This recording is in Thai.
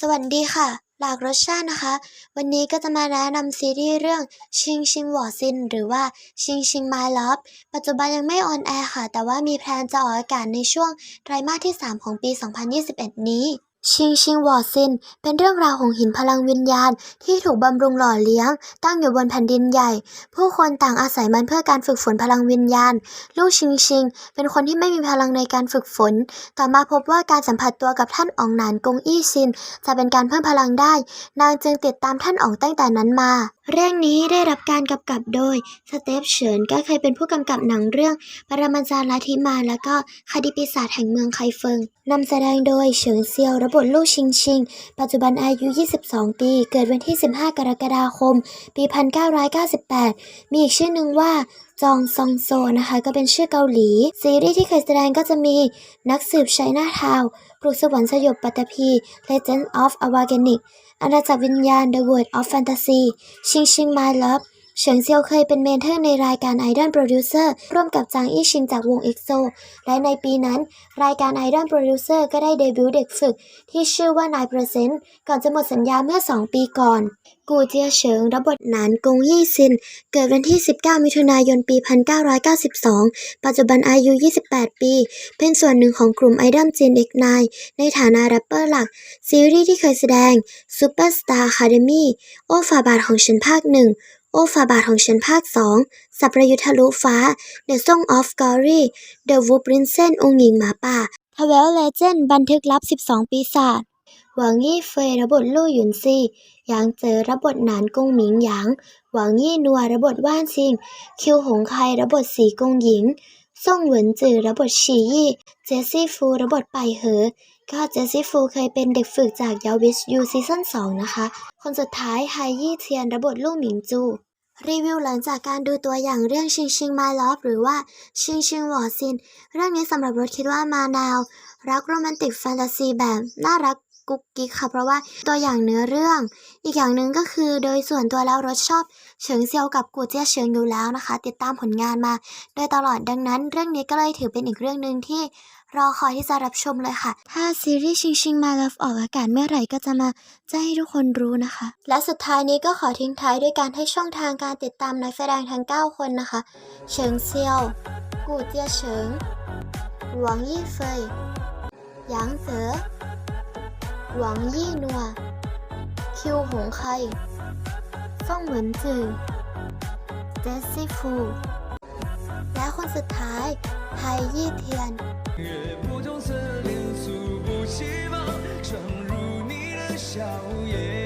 สวัสดีค่ะ หลากรสชาตินะคะ วันนี้ก็จะมาแนะนำซีรีส์เรื่องชิงชิงหวอซินหรือว่าชิงชิง My Love ปัจจุบันยังไม่ออนแอร์ค่ะ แต่ว่ามีแพลนจะออกอากาศในช่วงไตรมาสที่ 3 ของปี 2021 นี้ ชิงชิงวอซิน เป็นเรื่องราวของหินพลังวิญญาณที่ถูกบำรุงหล่อเลี้ยง ตั้งอยู่บนแผ่นดินใหญ่ ผู้คนต่างอาศัยมันเพื่อการฝึกฝนพลังวิญญาณ ลูกชิงชิง เป็นคนที่ไม่มีพลังในการฝึกฝน ต่อมาพบว่าการสัมผัสตัวกับท่านอองหนานกงอี้ซิน จะเป็นการเพิ่มพลังได้ นางจึงติดตามท่านอองตั้งแต่นั้นมา เรื่องนี้ได้รับการกำกับโดยสเตฟเฉินก็เคยเป็นผู้กำกับหนังเรื่อง ปรมาจารย์ลัทธิมานแล้วก็คดีปีศาจแห่งเมืองไคเฟิงนำแสดงโดยเฉิงเซียวระบบลูกชิงชิง ปัจจุบันอายุ 22 ปี เกิดวันที่ 15 กรกฎาคม ปี 1998 มีอีกชื่อหนึ่งว่า จองซองโซนะคะก็เป็นชื่อเกาหลี ซีรีส์ที่เคยแสดงก็จะมีนักสืบไชน่าทาวปลุกสวรรค์สยบปัตตภี Legend of a w a g e n i c อาณาจักรวิญญาณ The World of Fantasy ชิงชิง My Love เฉิงเซียวเคยเป็นเมนเทอร์ในรายการ Idol Producer ร่วมกับจางอี้ชิงจากวง EXO และในปีนั้น รายการ Idol Producer ก็ได้เดบิวต์เด็กฝึก ที่ชื่อว่านายเปอร์เซนต์ก่อนจะหมดสัญญาเมื่อ 2 ปีก่อน กูเจียเฉิงรับบทนานกงยี่ซิน เกิดวันที่ 19 มิถุนายนปี 1992 ปัจจุบันอายุ 28 ปี เป็นส่วนหนึ่งของกลุ่มไอดอลจีนเด็กนายในฐานะแรปเปอร์หลัก ซีรีส์ที่เคยแสดง Superstar Academy โอ้ฝาบาทของฉันภาคหนึ่ง โอ้ฝาบาทของฉันภาคสองสับประยุทธ์ทะลุฟ้า The Song of Glory The Wu Princess องค์หญิงหมาป่า t w e l Legend บันทึกลับ 12 ปีศาจหวังยี่เฟยรับบทลู่หยุนซีหยางเจอรับบทหนานกงหมิงหยาง หวังยี่นัวรับบทว่านซิง คิวหงไครับบทสีกงหญิงซ่งเหวินจือรับบทฉียี่เจสซี่ฟูรับบทไปเหอก็เจสซี่ฟูเคยเป็นเด็กฝึกจากยาวิชยูซีซั่น2นะคะ คนสุดท้ายไฮยี่เทียนรับบทลู่หมิงจู รีวิวหลังจากการดูตัวอย่างเรื่องชิงชิง My Love หรือว่าชิงชิงวอซิน เรื่องนี้สำหรับรถคิดว่ามาแนว รักโรแมนติกแฟนตาซีแบบน่ารัก กุ๊กกิ๊กค่ะ เพราะว่าตัวอย่างเนื้อเรื่อง อีกอย่างหนึ่งก็คือโดยส่วนตัวแล้วรถชอบเฉิงเซียวกับกูเจี้ยเฉิงอยู่แล้วนะคะ ติดตามผลงานมา โดยตลอดดังนั้น เรื่องนี้ก็เลยถือเป็นอีกเรื่องหนึ่งที่รอคอยที่จะรับชมเลยค่ะ ถ้าซีรีส์ชิงชิงมา Love ออกอากาศเมื่อไหร่ก็จะมาแจ้งให้ทุกคนรู้นะคะ และสุดท้ายนี้ก็ขอทิ้งท้ายด้วยการให้ช่องทางการติดตามนักแสดงทั้ง 9 คนนะคะ เฉิงเซียว กูเจียเฉิงหวังยี่เฟยหยางเจ๋อ หวังยี่นัว คิวหงไคฟ่องเหมือนจือเจสซี่ฟู และคนสุดท้ายไฮยี่เทียน